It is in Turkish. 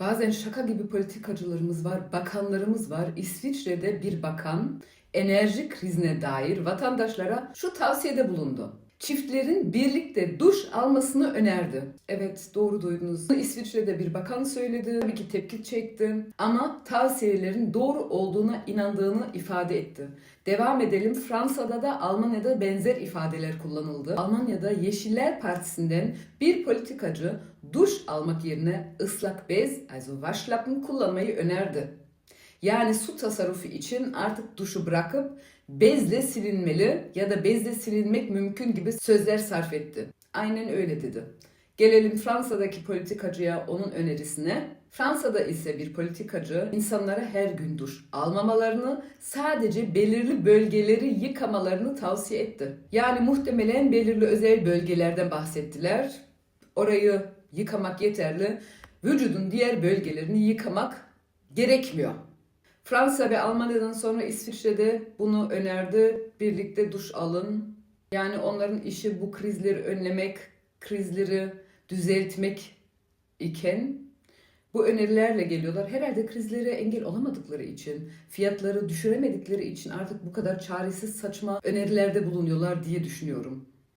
Bazen şaka gibi politikacılarımız var, bakanlarımız var. İsviçre'de bir bakan enerji krizine dair vatandaşlara şu tavsiyede bulundu. Çiftlerin birlikte duş almasını önerdi. Evet doğru duydunuz. İsviçre'de bir bakan söyledi. Tabii ki tepki çekti. Ama tavsiyelerin doğru olduğuna inandığını ifade etti. Devam edelim. Fransa'da da Almanya'da benzer ifadeler kullanıldı. Almanya'da Yeşiller Partisi'nden bir politikacı duş almak yerine ıslak bez, also Waschlappen kullanmayı önerdi. Yani su tasarrufu için artık duşu bırakıp bezle silinmeli ya da bezle silinmek mümkün gibi sözler sarf etti. Aynen öyle dedi. Gelelim Fransa'daki politikacıya onun önerisine. Fransa'da ise bir politikacı insanlara her gün duş almamalarını, sadece belirli bölgeleri yıkamalarını tavsiye etti. Yani muhtemelen belirli özel bölgelerden bahsettiler. Orayı yıkamak yeterli. Vücudun diğer bölgelerini yıkamak gerekmiyor. Fransa ve Almanya'dan sonra İsviçre'de bunu önerdi. Birlikte duş alın. Yani onların işi bu krizleri önlemek, krizleri düzeltmek iken bu önerilerle geliyorlar. Herhalde krizlere engel olamadıkları için, fiyatları düşüremedikleri için artık bu kadar çaresiz saçma önerilerde bulunuyorlar diye düşünüyorum.